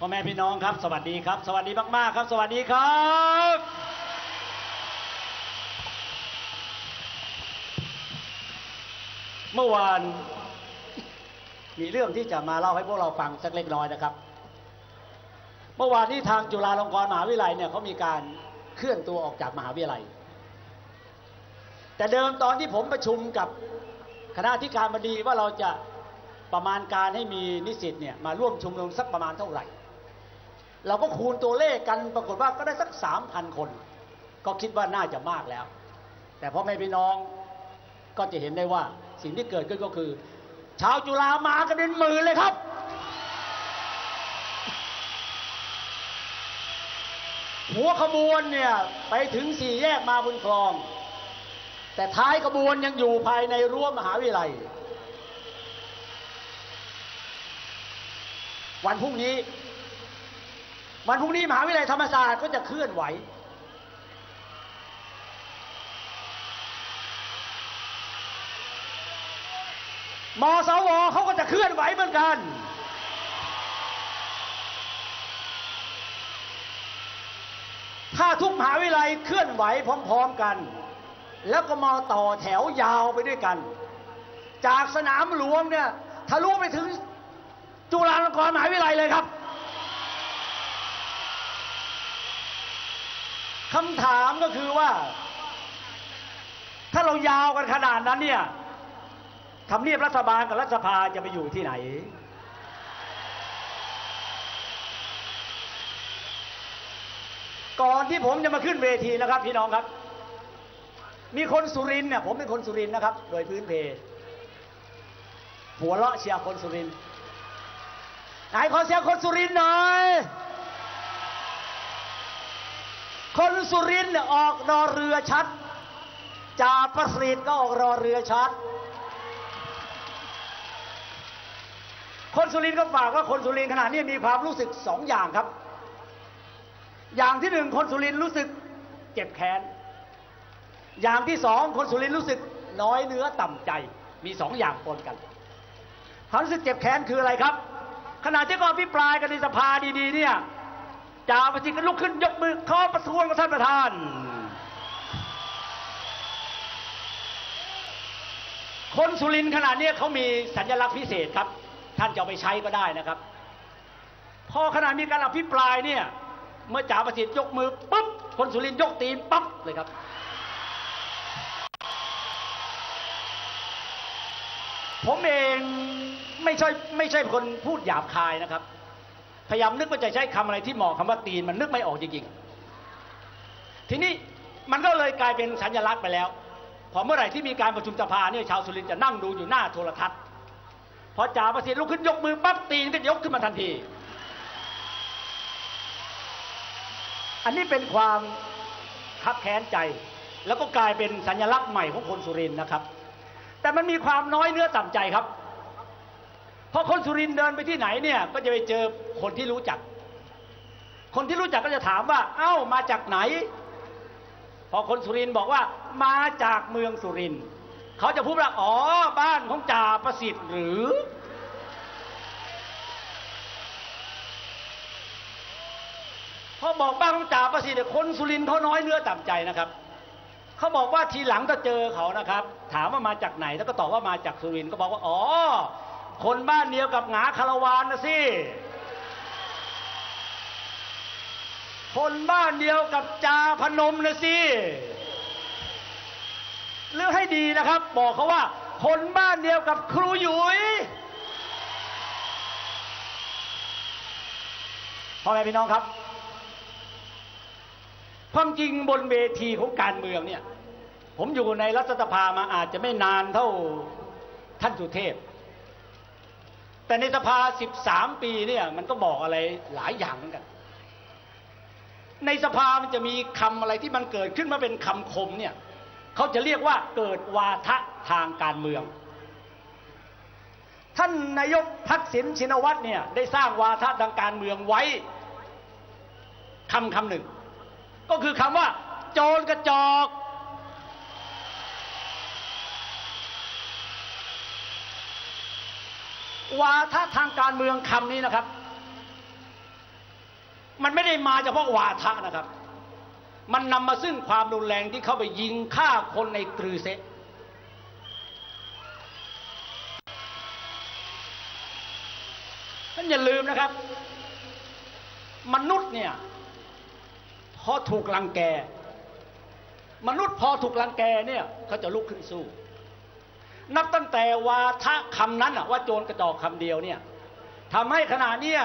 พ่อแม่พี่น้องครับ สวัสดีครับ สวัสดีมากๆครับ สวัสดีครับเมื่อวานมีเรื่องที่จะมาเล่าให้พวกเราฟังสักเล็กน้อยนะครับ เมื่อวานนี้ทางจุฬาลงกรณ์มหาวิทยาลัยเนี่ยเขามีการเคลื่อนตัวออกจากมหาวิทยาลัย แต่เดิมตอนที่ผมประชุมกับคณะที่การบดีว่าเราจะประมาณการให้มีนิสิตเนี่ยมาร่วมชุมนุมสักประมาณเท่าไหร่ เราก็คูณตัวเลขกันปรากฏว่าก็ได้สักสามพันคน ก็คิดว่าน่าจะมากแล้ว แต่พ่อแม่พี่น้องก็จะเห็นได้ว่าสิ่งที่เกิดขึ้นก็คือ ชาวจุฬามากันเป็นหมื่นเลยครับ หัวขบวนเนี่ยไปถึงสี่แยกมาบุญคลอง แต่ท้ายขบวนยังอยู่ภายในรั้วมหาวิทยาลัย วันพรุ่งนี้ วันพรุ่งนี้มหาวิทยาลัยธรรมศาสตร์ก็จะเคลื่อนไหว มสวเขาก็จะเคลื่อนไหวเหมือนกัน ถ้าทุกมหาวิทยาลัยเคลื่อนไหวพร้อมๆกัน แล้วก็มาต่อแถวยาวไปด้วยกัน จากสนามหลวงเนี่ยทะลุไปถึงจุฬาลงกรณ์มหาวิทยาลัยเลยครับ คำถามก็คือว่า ถ้าเรายาวกันขนาดนั้นเนี่ยทำเนียบรัฐบาลกับรัฐสภาจะไปอยู่ที่ไหน ก่อนที่ผมจะมาขึ้นเวทีนะครับพี่น้องครับ มีคนสุรินเนี่ยผมเป็นคนสุรินนะครับ โดยพื้นเพหัวเราะเชียร์คนสุรินไหนขอเสียงคนสุรินหน่อย คนสุรินทร์เนี่ยออกรอเรือชัดจ่าประสิทธิ์ก็ออกรอเรือชัด คนสุรินทร์ก็ฝากว่าคนสุรินทร์ขณะนี้มีความรู้สึกสองอย่างครับ อย่างที่หนึ่งคนสุรินทร์รู้สึกเจ็บแค้น อย่างที่สองคนสุรินทร์รู้สึกน้อยเนื้อต่ำใจ มีสองอย่างปนกันความรู้สึกเจ็บแค้นคืออะไรครับ ขณะที่ก็พิปรายกันในสภาดีๆเนี่ย จ่าประสิทธิ์ก็ลุกขึ้นยกมือขอประท้วงกับท่านประธาน คนสุรินทร์ขณะนี้เขามีสัญลักษณ์พิเศษครับ ท่านจะไปใช้ก็ได้นะครับ พอขณะมีการอภิปรายเนี่ยเมื่อจ่าประสิทธิ์ยกมือปุ๊บคนสุรินทร์ยกตีนปั๊บเลยครับผมเองไม่ใช่ไม่ใช่คนพูดหยาบคายนะครับ พยายามนึกว่าจะใช้คำอะไรที่เหมาะคำว่าตีนมันนึกไม่ออกจริงๆ ทีนี้มันก็เลยกลายเป็นสัญลักษณ์ไปแล้ว พอเมื่อไหร่ที่มีการประชุมสภาเนี่ยชาวสุรินทร์จะนั่งดูอยู่หน้าโทรทัศน์พอจ่าประสิทธิ์ลุกขึ้นยกมือปั๊บตีนก็ยกขึ้นมาทันที อันนี้เป็นความคับแค้นใจ แล้วก็กลายเป็นสัญลักษณ์ใหม่ของคนสุรินทร์นะครับ แต่มันมีความน้อยเนื้อต่ำใจครับ พอคนสุรินเดินไปที่ไหนเนี่ยก็จะไปเจอคนที่รู้จัก คนที่รู้จักก็จะถามว่า เอ้ามาจากไหน พอคนสุรินบอกว่า มาจากเมืองสุรินเขาจะพูดว่าอ๋อบ้านของจ่าประสิทธิ์หรือพอบอกบ้านของจ่าประสิทธิ์เนี่ยคนสุรินเขาน้อยเนื้อต่ำใจนะครับเขาบอกว่าทีหลังถ้าเจอเขานะครับ ถามว่ามาจากไหนแล้วก็ตอบว่ามาจากสุรินทร์ก็บอกว่าอ๋อ คนบ้านเดียวกับหงาคารวานนะสิ คนบ้านเดียวกับจาพนมนะสิเลือกให้ดีนะครับ บอกเขาว่า คนบ้านเดียวกับครูหยุยพ่อแม่พี่น้องครับ ความจริงบนเวทีของการเมืองเนี่ย ผมอยู่ในรัฐสภามาอาจจะไม่นานเท่าท่านสุเทพ แต่ในสภา 13 ปีเนี่ยมันก็บอกอะไรหลายอย่างเหมือนกัน ในสภามันจะมีคำอะไรที่มันเกิดขึ้นมาเป็นคำคมเนี่ยเขาจะเรียกว่าเกิดวาทะทางการเมือง ท่านนายกทักษิณชินวัตรเนี่ยได้สร้างวาทะทางการเมืองไว้คำคำหนึ่ง ก็คือคำว่า โจรกระจอก วาทะทางการเมืองคำนี้นะครับ มันไม่ได้มาเฉพาะวาทะนะครับ มันนำมาซึ่งความรุนแรงที่เข้าไปยิงฆ่าคนในกรือเซท่านอย่าลืมนะครับ มนุษย์เนี่ยพอถูกลังแก มนุษย์พอถูกลังแกเนี่ยเขาจะลุกขึ้นสู้ นับตั้งแต่วาทะคำนั้นว่าโจรกระจอกคำเดียวเนี่ยทำให้ขณะเนี้ย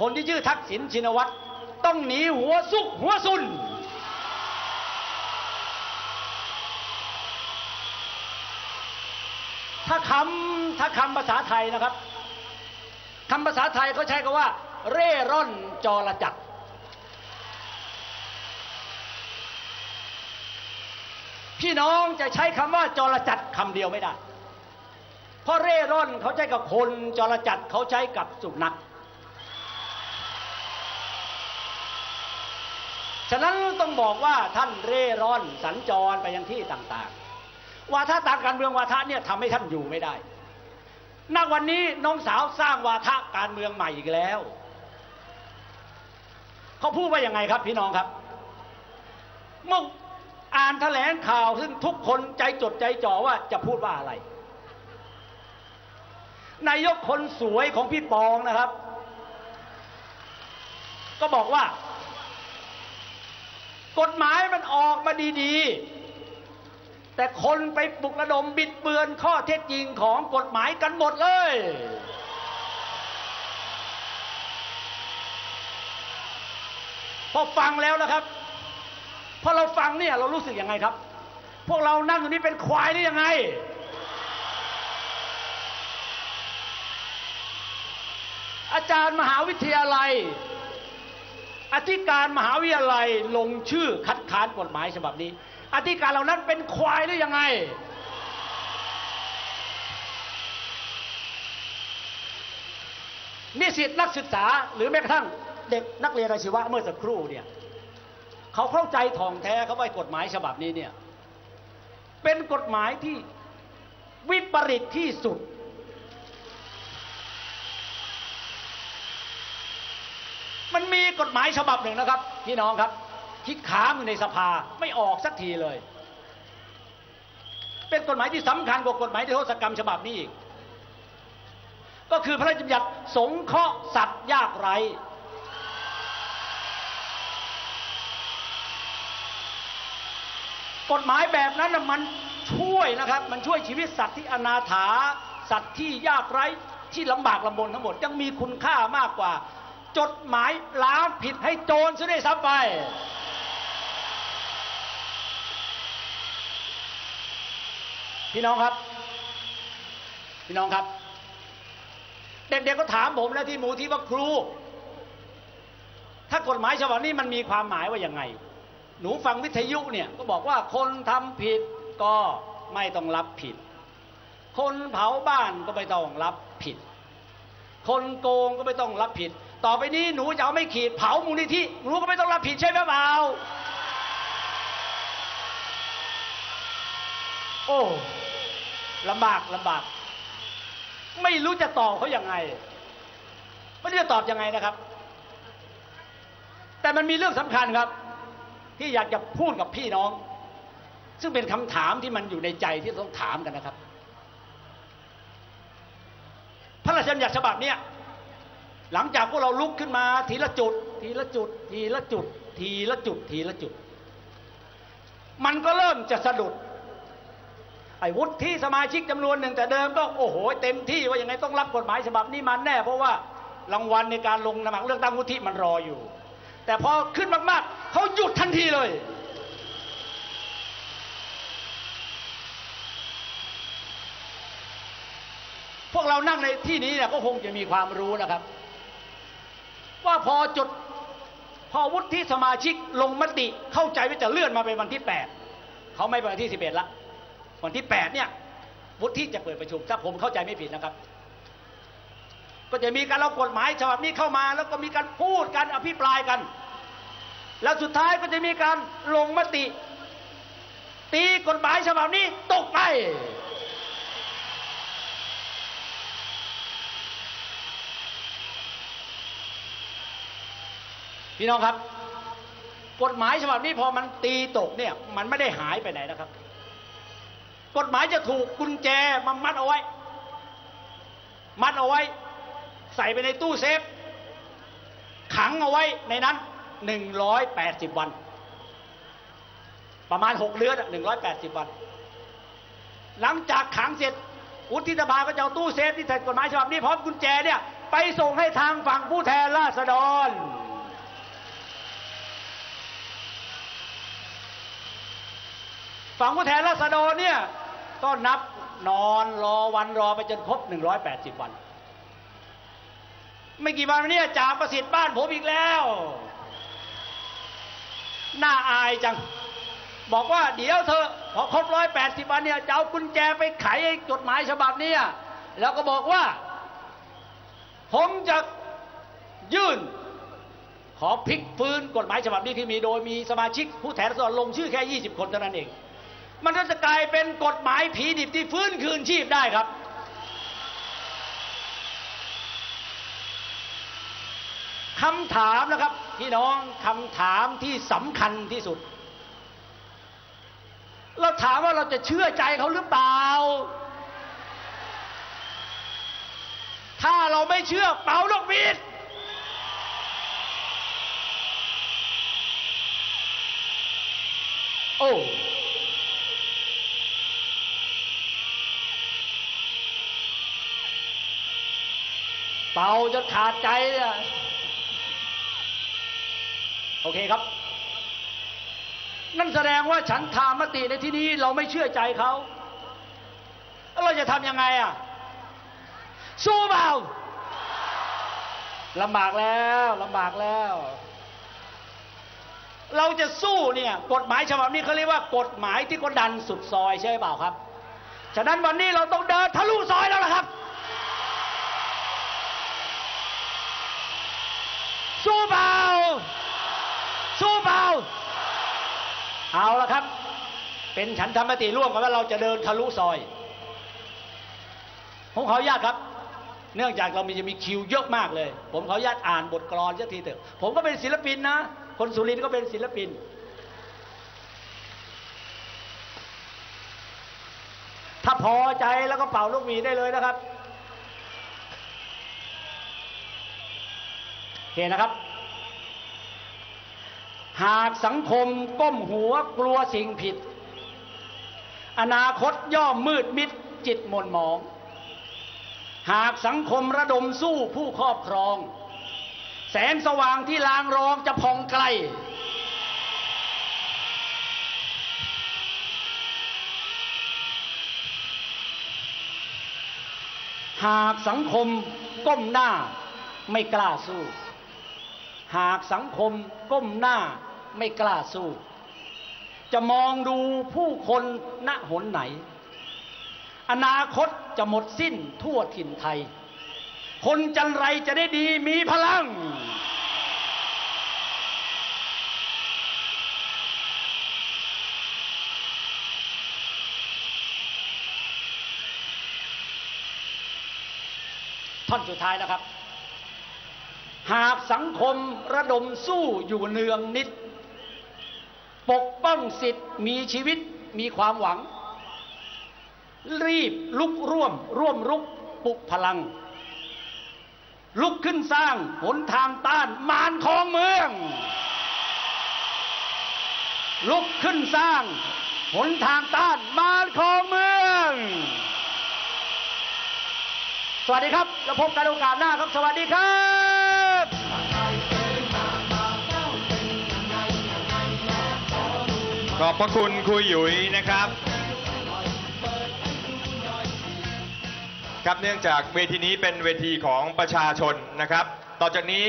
คนที่ชื่อทักษิณชินวัตรต้องหนีหัวซุกหัวซุนถ้าคำถ้าคำภาษาไทยนะครับคำภาษาไทยเขาใช้คำว่า เร่ร่อนจรจัด พี่น้องจะใช้คำว่าจรจัดคำเดียวไม่ได้ เพราะเร่ร่อนเขาใช้กับคนจรจัดเขาใช้กับสุนัขฉะนั้นต้องบอกว่าท่านเร่ร่อนสัญจรไปยังที่ต่างๆ วาทะทางการเมืองวาทะเนี่ยทำให้ท่านอยู่ไม่ได้ณวันนี้น้องสาวสร้างวาทะการเมืองใหม่อีกแล้ว เขาพูดว่ายังไงครับพี่น้องครับเมื่อ อ่านแถลงข่าวซึ่งทุกคนใจจดใจจ่อว่าจะพูดว่าอะไร นายกคนสวยของพี่ปองนะครับ ก็บอกว่า กฎหมายมันออกมาดีๆ แต่คนไปปลุกระดมบิดเบือนข้อเท็จจริงของกฎหมายกันหมดเลยพอฟังแล้วนะครับ พอเราฟังเนี่ยเรารู้สึกยังไงครับ พวกเรานั่งอยู่นี้เป็นควายได้ยังไง อาจารย์มหาวิทยาลัย อธิการมหาวิทยาลัยลงชื่อคัดค้านกฎหมายฉบับนี้ อธิการเหล่านั้นเป็นควายได้ยังไงนิสิตนักศึกษาหรือแม้กระทั่งเด็กนักเรียนอาชีวะเมื่อสักครู่เนี่ย เขาเข้าใจท่องแท้เขาไว่ากฎหมายฉบับนี้เนี่ยเป็นกฎหมายที่วิปริตที่สุด มันมีกฎหมายฉบับหนึ่งนะครับ พี่น้องครับที่ค้างอยู่ในสภาไม่ออกสักทีเลย เป็นกฎหมายที่สำคัญกว่ากฎหมายที่โทษกรรมฉบับนี้อีกก็คือพระราชบัญญัติสงเคราะห์สัตว์ยากไร้ กฎหมายแบบนั้นน่ะมันช่วยนะครับ มันช่วยชีวิตสัตว์ที่อนาถา สัตว์ที่ยากไร้ที่ลำบากลำบนทั้งหมดยังมีคุณค่ามากกว่า จดหมายล้างผิดให้โจรซะด้วยซ้ำไป พี่น้องครับ พี่น้องครับ เด็กๆก็ถามผมนะที่หมูที่ว่าครู ถ้ากฎหมายฉบับนี้มันมีความหมายว่าอย่างไง หนูฟังวิทยุเนี่ยก็บอกว่าคนทำผิดก็ไม่ต้องรับผิด คนเผาบ้านก็ไม่ต้องรับผิด คนโกงก็ไม่ต้องรับผิด ต่อไปนี้หนูจะเอาไม่ขีดเผามูลนิธิหนูก็ไม่ต้องรับผิดใช่ไหมเปล่าโอ้ลำบากลำบาก ไม่รู้จะตอบเขาอยังไงไม่รู้จะตอบยังไงนะครับ แต่มันมีเรื่องสำคัญครับ ที่อยากจะพูดกับพี่น้อง ซึ่งเป็นคำถามที่มันอยู่ในใจที่ต้องถามกันนะครับ พระราชบัญญัติฉบับเนี้ยหลังจากพวกเราลุกขึ้นมาทีละจุด ทีละจุด ทีละจุด ทีละจุด ทีละจุด มันก็เริ่มจะสะดุดไอ้วุฒิสมาชิกจำนวนหนึ่งแต่เดิมก็โอ้โหเต็มที่ว่ายังไงต้องรับกฎหมายฉบับนี้มาแน่ เพราะว่ารางวัลในการลงสมัครเลือกตั้งวุฒิมันรออยู่ แต่พอขึ้นมากๆ เขาหยุดทันทีเลย พวกเรานั่งในที่นี้เนี่ยก็คงจะมีความรู้นะครับ ว่าพอจุดพอวุฒิสมาชิกลงมติเข้าใจว่าจะเลื่อนมาเป็นวันที่ 8เขาไม่เป็นวันที่ 11ละวันที่ 8 เนี่ยวุฒิจะเปิดประชุมถ้าผมเข้าใจไม่ผิดนะครับ ก็จะมีการเอากฎหมายฉบับนี้เข้ามา แล้วก็มีการพูดกันอภิปรายกัน แล้วสุดท้ายก็จะมีการลงมติ ตีกฎหมายฉบับนี้ตกไป พี่น้องครับ กฎหมายฉบับนี้พอมันตีตกเนี่ย มันไม่ได้หายไปไหนนะครับ กฎหมายจะถูกกุญแจมามัดเอาไว้ มัดเอาไว้ ใส่ไปในตู้เซฟ ขังเอาไว้ในนั้น 180 วัน ประมาณ 6 เดือนอะ180 วัน หลังจากขังเสร็จวุฒิสภาก็จะเอาตู้เซฟที่ใส่กฎหมายฉบับนี้พร้อมกุญแจเนี่ย ไปส่งให้ทางฝั่งผู้แทนราษฎร ฝั่งผู้แทนราษฎรเนี่ยก็นับนอนรอวันรอไปจนครบ 180 วัน ไม่กี่วันนี่ยจ่าประสิทธิ์บ้านผมอีกแล้ว น่าอายจัง บอกว่าเดี๋ยวเธอพอครบ180วันเนี่ยจะเอากุญแจไปไขไอ้จดหมายฉบับนี้แล้วก็บอกว่า ผมจะยื่น ขอพลิกฟื้นกฎหมายฉบับนี้ที่มีโดยมีสมาชิกผู้แทนราษฎรลงชื่อแค่ 20 คนเท่านั้นเอง มันก็จะกลายเป็นกฎหมายผีดิบที่ฟื้นคืนชีพได้ครับคำถามนะครับ พี่น้องคำถามที่สำคัญที่สุด เราถามว่าเราจะเชื่อใจเขาหรือเปล่า ถ้าเราไม่เชื่อเป่าลูกบิดโอ้เป่าจนขาดใจเนี่ย โอเคครับ นั่นแสดงว่าฉันทามติในที่นี้เราไม่เชื่อใจเขาเราจะทำยังไงอะ สู้เปล่าลำบากแล้วลำบากแล้ว เราจะสู้เนี่ย กฎหมายฉบับนี้เขาเรียกว่ากฎหมายที่ก็ดันสุดซอยใช่เปล่าครับ ฉะนั้นวันนี้เราต้องเดินทะลุซอยแล้วล่ะครับ สู้เปล่า สู้เปล่า เอาละครับ เป็นฉันทำมติร่วมกันว่าเราจะเดินทะลุซอยผมขออนุญาตครับ เนื่องจากเรามีจะมีคิวเยอะมากเลย ผมขออนุญาตอ่านบทกลอนสักทีเถอะ ผมก็เป็นศิลปินนะ คนสุรินทร์ก็เป็นศิลปิน ถ้าพอใจแล้วก็เป่าลูกหวีได้เลยนะครับโอเคนะครับ หากสังคมก้มหัวกลัวสิ่งผิด อนาคตย่อมมืดมิดจิตหม่นหมอง หากสังคมระดมสู้ผู้ครอบครอง แสงสว่างที่ลางรองจะพองไกล หากสังคมก้มหน้าไม่กล้าสู้ หากสังคมก้มหน้าไม่กล้าสู้ จะมองดูผู้คนณหนไหน อนาคตจะหมดสิ้นทั่วถิ่นไทย คนจันไรจะได้ดีมีพลัง ท่อนสุดท้ายนะครับ หากสังคมระดมสู้อยู่เนืองนิด ปกป้องสิทธิ์มีชีวิตมีความหวัง รีบลุกร่วม ร่วมรุกปลุกพลัง ลุกขึ้นสร้างหนทางต้านมารของเมือง ลุกขึ้นสร้างหนทางต้านมารของเมือง สวัสดีครับ แล้วพบกันโอกาสหน้าครับ สวัสดีครับ ขอบพระคุณครูหยุยนะครับ ครับเนื่องจากเวทีนี้เป็นเวทีของประชาชนนะครับ ต่อจากนี้